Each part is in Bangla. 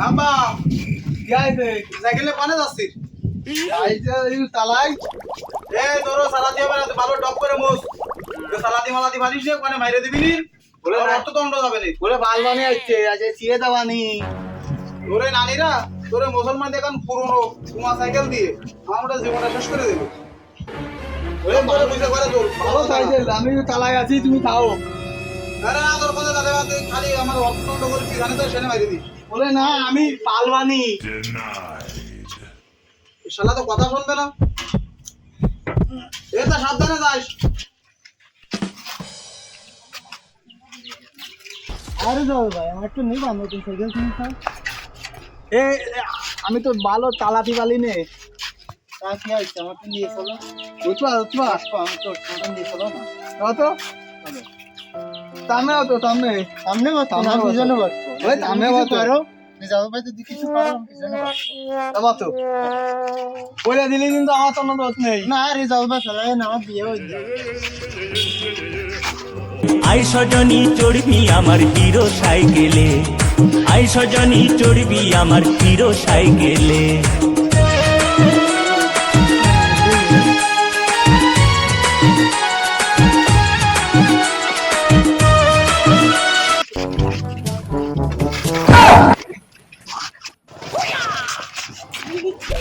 আব্বা সাইকেলে পানে যাচ্ছিস আইছে তালাই। এ তোর ভালো টপ করে মোস মানে মাইরে দিবি নি। বলে যাবে নি। বলে চিয়ে তোরে নানিরা তোরে মুসলমান দেখান পুরনো সাইকেল দিয়ে আমরা জীবনটা শেষ করে আমি তালায় আছি তুমি খাও আরে না তোর কথা দাদা তুই খালি আমার রক্ত দণ্ড করে সেখানে তো সেনে মাইরে দিস বলে না আমি পালবানি শালা তো কথা শুনবে না। এটা সাবধানে যাস। আরে যাও ভাই আমার একটু নিবা নতুন সাইকেল কিনতে? এ আমি তো ভালো চালাতে পারি নে। তা কি হয়েছে? আমার তো নিয়ে চলো। উঠবা উঠবা। আমি তো ছোট নিয়ে চলো না। কত সামনে তো সামনে। সামনে সামনে পিছনে ওই পারো? দিলি কিন্তু আমার তো দোষ নেই। না রে যাও ভাই চলে না আমার বিয়ে যাবে। আই সজনী চড়বি আমার হিরো সাইকেলে। আই সজনী চড়বি আমার হিরো সাইকেলে।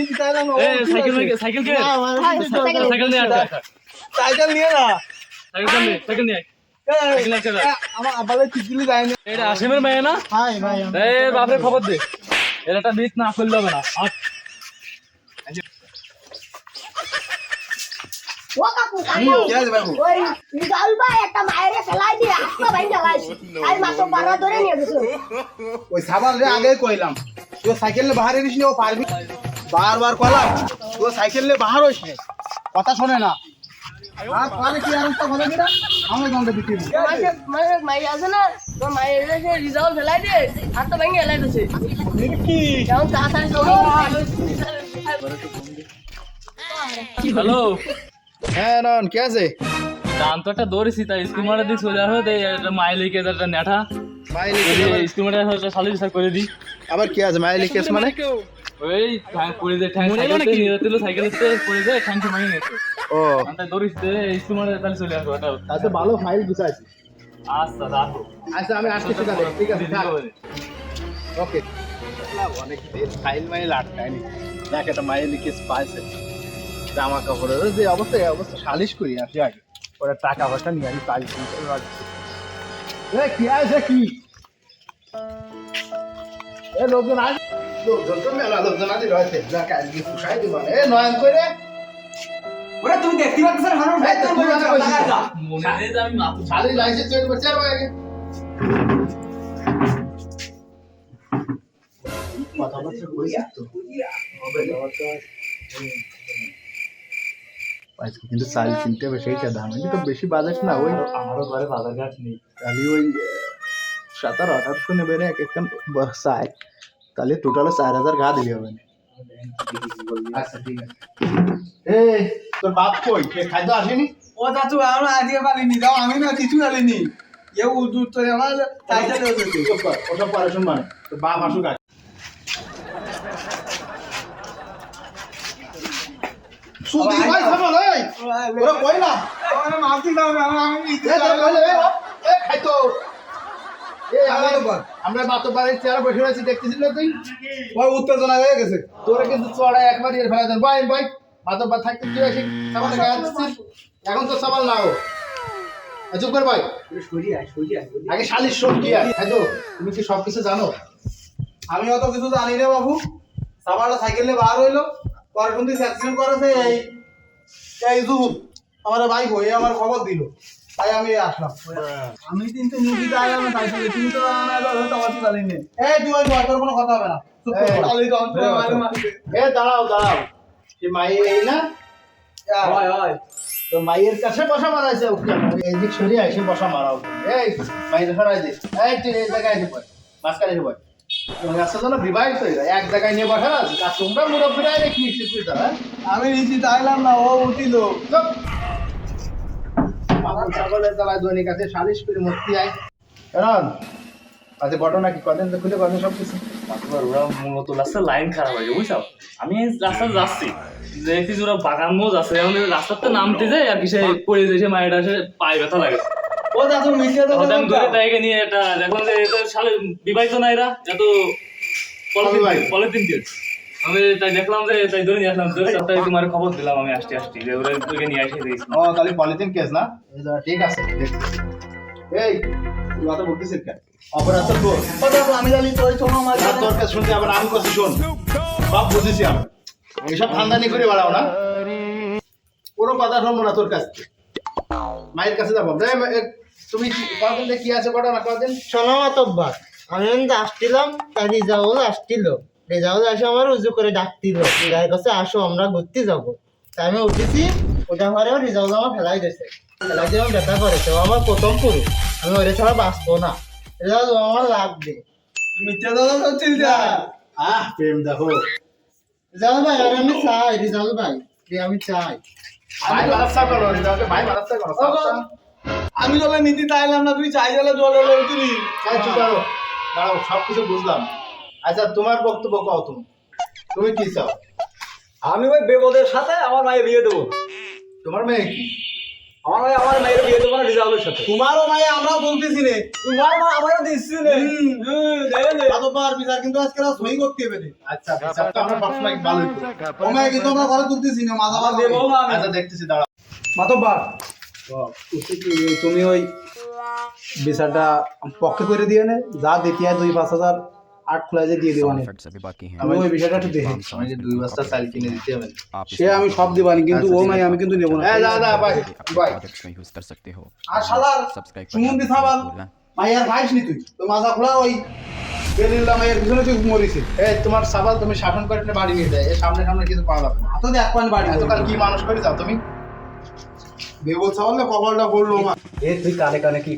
সাইকেল সাইকেল নিয়ে। সাইকেল কে? সাইকেল সাইকেল নিয়ে আসা। সাইকেল নিয়ে না। সাইকেল নিয়ে সাইকেল নিয়ে সাইকেল আছে না আমার আবালে চিকিলি যায় না। এটা মেয়ে না? হাই বাপরে খবর দে। এর একটা বিট না করলে হবে না। ও কাকু কাকু কি ওই রিজাল ভাই একটা মায়েরে ফেলাই দিয়ে আসতো ভাই জ্বালাইছি আর মাত্র বারো ধরে নিয়ে গেছিল ওই সাবাল রে আগে কইলাম। তুই সাইকেল নিয়ে বাহার এরিস নি, ও পারবি। বারবার কলাম তুই সাইকেল নিয়ে বাহার হইস। কথা শোনে না। আর পারে কি আর একটা কথা কিনা আমি দন্ড দিতে দিই। মাই আছে না তো মায়ের যে রিজাল ফেলাই দিয়ে আর তো ভেঙে এলাই দিছে কেমন তাড়াতাড়ি হ্যালো হ্যাঁ নন কি আছে? দাম তো একটা দৌড়েছি তাই স্কুমারে দিয়ে চলে আসো তাই একটা মাইলিকে একটা নেঠা মাইলি স্কুমারে একটা সালি বিচার করে দিই। আবার কি আছে মাইলি কেস মানে? ওই ঠ্যাং পড়ে যায় ঠ্যাং সাইকেল সাইকেল পড়ে যায় ঠ্যাং ভেঙে গেছে ও। দৌড়িস স্কুমারে তাহলে চলে আসো এটা তাতে ভালো ফাইল গুছাইছি। আচ্ছা রাখো। আচ্ছা আমি তাহলে ঠিক আছে ওকে। অনেক ফাইল মাইল আটকায়নি। দেখ একটা মাইল কেস পাইছে। জামা কাপড়ের যে অবস্থা এই অবস্থা সালিশ করি আসি আগে। ওরা টাকা পয়সা নিয়ে আমি এ কি আছে কি? এ লোকজন আজ লোকজন তো মেলা লোকজন আজ রয়েছে যা আজকে পুষাই দিব। এ নয়ন করে ওরা তুমি দেখতে পাচ্ছ না হারুন ভাই তোর কথা কইছিস মনে নেই আমি মাথা শালি লাইসেন্স তৈরি করছে আর আগে। কথাবার্তা কইছিস তো? হবে আজকে কিন্তু চাল কিনতে হবে সেইটা দাম কিন্তু বেশি বাজেট না ওই আমারও ঘরে বাজার ঘাট নেই। তাহলে ওই সতেরো আঠারোশো নেবে না এক একটা চাই তাহলে টোটালে চার হাজার ঘা দিলে হবে না। আচ্ছা ঠিক আছে। এই তোর বাপ কই? খাদ্য আসেনি? ও চাচু আমরা আজকে পারিনি যাও আমি না কিছু জানিনি এ উজুর তো আমার ওসব পরে তোর বাপ আসুক সুদি ভাই থামো, এই। ওরা কই না? আমার মাফি দাও না আমি এ, খাইতো। আমরা- চেয়ারে বসে রয়েছি, না তুই? ওই উত্তেজনা হয়ে গেছে। তোরা কিন্তু চড়াই একবার ইয়ে ফেলা দেন। ভাই, ভাই, মাতব্বর থাকতে তুই এখন তো সাবাল নাও। চুপ কর ভাই। আগে শালির শোন কি খাইতো তুমি কি সবকিছু জানো? আমি অত কিছু জানি না বাবু। সাবারটা সাইকেল নিয়ে বার হইল। পরে শুনতে অ্যাক্সিডেন্ট করেছে এই এই জুহুর আমার ভাই বই আমার খবর দিল। তাই আমি আসলাম। আমি কিন্তু আইলাম না তাই সঙ্গে তুমি তো আমার তামাতি পালিনি এই তুই ওই কোনো কথা হবে না। এ দাঁড়াও দাঁড়াও। সে মাই এই না? হয়, হয়। তো মাইয়ের কাছে বসা মারাইছে ওকে। এই দিক সরিয়ে এসে বসা মারাও। এই মাইয়ের সরাই দে। এই তুই এই জায়গায় এসে পড় মাঝখানে এসে পড় তুমি আসছে তো না বিবাহিত এক জায়গায় নিয়ে বসা আছে। আর তোমরা মুরব্বীরা এনে কি কিছু তারা আমি না ও উঠিল। পাগল ছাগলের তলায় দৈনিক আছে সালিশ করে মূর্তি আয়। কারণ ঘটনা কি কদিন তো খুলে কদিন সব কিছু তারপর ওরা মূলত রাস্তার লাইন খারাপ হয়েছে বুঝছ? আমি রাস্তা যাচ্ছি। দেখছি যে ওরা বাগান মোজ আছে। এখন এই রাস্তাতে নামতে যায় আর কি সে পড়ে যায় সে মায়ের আসে পায়ে ব্যথা লাগে। ও দাদু তো ধরে তাইকে নিয়ে এটা দেখলাম যে এটা সালে বিবাহিত না এরা এত পলিথিন দিয়ে আমি তাই দেখলাম যে তাই ধরে নিয়ে আসলাম ধরে তাই তোমার খবর দিলাম আমি আসতে আসছি যে ওরা তোকে নিয়ে আসে দিয়েছি। ও তাহলে পলিথিন কেস না? ঠিক আছে এই কথা বলতেছিস কেন? অপরাধ তো তোর। আমি জানি আমার তোর কাছে শুনতে আবার আমি কথা শোন। সব বুঝেছি আমি। এইসব খানদানি করে বেড়াও না। কোনো কথা শুনব না তোর কাছ থেকে। মায়ের কাছে যাব। তুমি কি- কদিন কি আছে ঘটনা কদিন শোনো মাতব্বার আমি কিন্তু আসছিলাম তাই রিজাউল আসছিল। রিজাউল এসে আমার উজু করে ডাকছিল। গায়ের কাছে আসো আমরা ঘুরতে যাব। তাই আমি উঠেছি ওটা পরেও রিজাউল আমার ফেলাই দিয়েছে। ফেলাই দিয়ে আমার ব্যথা করেছে ও আমার প্রথম পুরুষ। আমি ওরে ছাড়া বাঁচবো না। রিজাউল আমার লাগবে। মিথ্যে দাদা চিন্তা আহ প্রেম দেখো। রিজাউল ভাই আর আমি চাই রিজাউল ভাই। আমি চাই। ভাই করো। ভাই করো। আমি তোকে নীতিতে আইলাম না তুই চাই গেলে জল হলে করো দাঁড়াও সব কিছু বুঝলাম। আচ্ছা তোমার বক্তব্য কও তুমি। তুমি কি চাও? আমি ওই বেবদের সাথে আমার মায়ের বিয়ে দেবো। তোমার মেয়ে কি? আমার ভাই আমার মায়ের বিয়ে দেবো না রিজার্ভের সাথে। তোমারও মায়ে আমরাও বলতেছি রে তোমার মা আমারও দিচ্ছি রে মাতব্বার বিচার কিন্তু আজকে সই করতে হবে আচ্ছা বিচার তো আমরা সবসময় ভালোই করি। কিন্তু আমরা ঘরে তুলতেছি না মাথা আচ্ছা দেখতেছি দাঁড়াও। মাতব্বার তুমি ওই বিচারটা পক্ষে করে দিয়ে নে যা দেখিয়া দুই পাঁচ হাজার আট খোলাজে দিয়ে দেবানি আমি ওই বিষয়টা একটু দেখে দুই বস্তা চাল কিনে দিতে হবে সে আমি সব দিবানি কিন্তু ও নাই আমি কিন্তু নেব না হ্যাঁ দাদা ভাই ভাই ইউজ কর সকতে হো আর ভাইস নি তুই তো মাজা খোলা ওই বেলিল্লা পিছনে তুই মরিছিস এ তোমার সাবাল তুমি শাসন করে বাড়ি নিয়ে যায় এ সামনে সামনে কিছু পাওয়া যাবে না তো দেখ কোন বাড়ি এত কাল কি মানুষ করে যাও তুমি বেবো ছাওয়ালে কপালটা পড়ল মা। এ তুই কানে কানে কি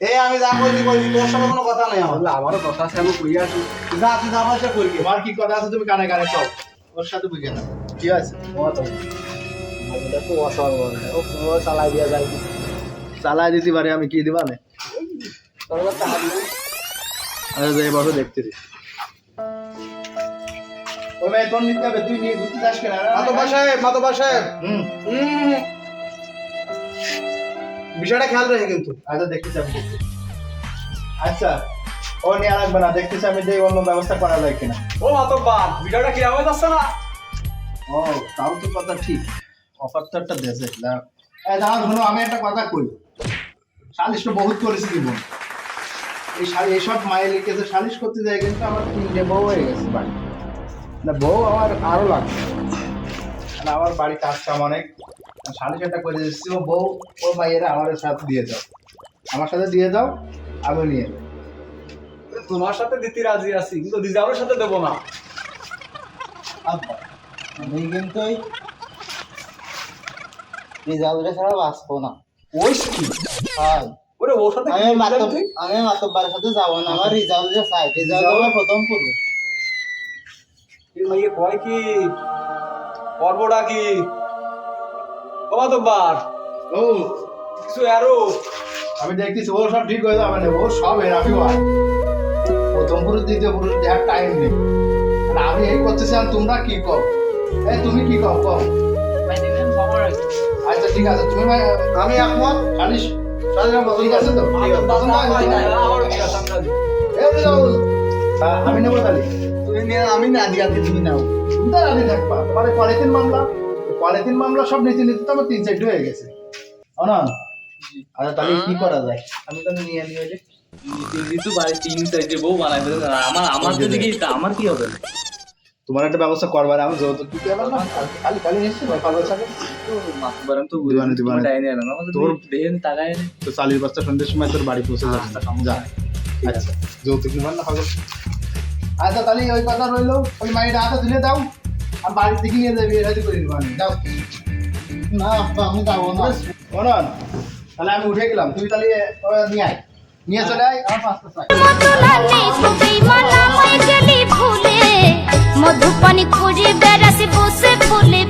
এ আমি যা তোর সাথে কোনো কথা নাই আমার। আমারও কথা আছে আমি কই আসি যা তুই যা ভাষা করবি তোমার কি কথা আছে তুমি কানে কানে কও ওর সাথে বুঝে না কি আছে এটা তো অসম্ভব ও পুরো চালাই দিয়া যায়। চালাই দিতে পারে আমি কি দিবা না? আরে যাই বসো দেখতেছি। ওই ভাই তোর নিতে হবে তুই নিয়ে ঘুরতে যাস কেন? মাতবা সাহেব মাতবা সাহেব। হুম। হুম। বিষয়টা খেয়াল রেখে কিন্তু আচ্ছা দেখতেছি আমি আচ্ছা ও নিয়ে রাখবে না দেখতেছি আমি যে অন্য ব্যবস্থা করা যায় কিনা। ও মাতবা বিষয়টা কি আমার যাচ্ছে না? ও তাও তো কথা ঠিক। একটা দেশে শোনো আমি একটা কথা কই। সালিশ তো বহুত করেছি জীবন। এই শালি এইসব মায়ের লিখেছে সালিশ করতে যায় কিন্তু আমার তিনটে বউ হয়ে গেছে বাড়ি। না বউ আমার আরও লাগবে। আর আমার বাড়ি কাজ কাম অনেক। সালিশ একটা করে দিচ্ছি ও বউ ওর মাইয়েরা আমার সাথে দিয়ে দাও। আমার সাথে দিয়ে দাও আমি নিয়ে তোমার সাথে দিতে রাজি আছি কিন্তু রিজার্ভের সাথে দেবো না। আব্বা আমি কিন্তু ওই ছাড়া বাঁচবো না। ওই কি? হয়। ওরে ওর সাথে আমি মাতব আমি মাতব্বারের সাথে যাব না আমার চাই আমার প্রথম কয় কি? পর্বটা কি? ও মাতব্বার ও কিছু আরও আমি দেখতেছি ও সব ঠিক হয়ে যাবে না। ও সব এরামি হয় প্রথম পুরুষ দ্বিতীয় পুরুষ দেওয়ার টাইম নেই। আর আমি এই করতেছি আর তোমরা কি কও? এই তুমি কি কও কও? আচ্ছা ঠিক আছে। তুমি ভাই আমি একমত সালিশ ঠিক আছে তো? আ- আমি নেব তাহলে। তুই নিয়ে আমি না দিয়া তুমি নাও। তুমি তো রাজি থাকবা। তোমার পলিথিন মামলা পলিথিন মামলা সব নিতে নিতে তো আমার তিন চারটে হয়ে গেছে। অনন আচ্ছা তাহলে কি করা যায়? আমি তো নিয়ে নিয়ে যে। কিন্তু বাড়ি তিন সাইডে বউ বানাই ফেলেছে আর আমার আমার যদি কি আমার কি হবে? তোমার একটা ব্যবস্থা করবার আমি যৌতুক দিতে এলাম না। খালি খালি এসছি পাগল ছাগল বারাম তো দিবানে, দিবানে। ডাইনি এলাম তোর- দেহেন তাকায় তো চালির বাচ্চা সন্ধ্যের সময় তোর বাড়ি পৌঁছে যাবে। যা। আচ্ছা যৌতুক নিবার না পাগল আচ্ছা তাহলে ওই কথা রইল। ওই মাইটা হাতে তুলে দাও। আর বাড়ি থেকে নিয়ে যাবি আমি তাহলে আমি উঠে গেলাম। তুই তাহলে নিয়ে আয়। নিয়ে চলে আয় আর পাঁচটা চাই মধুপানি খুঁজে বেড়াসি বসে ফুলে।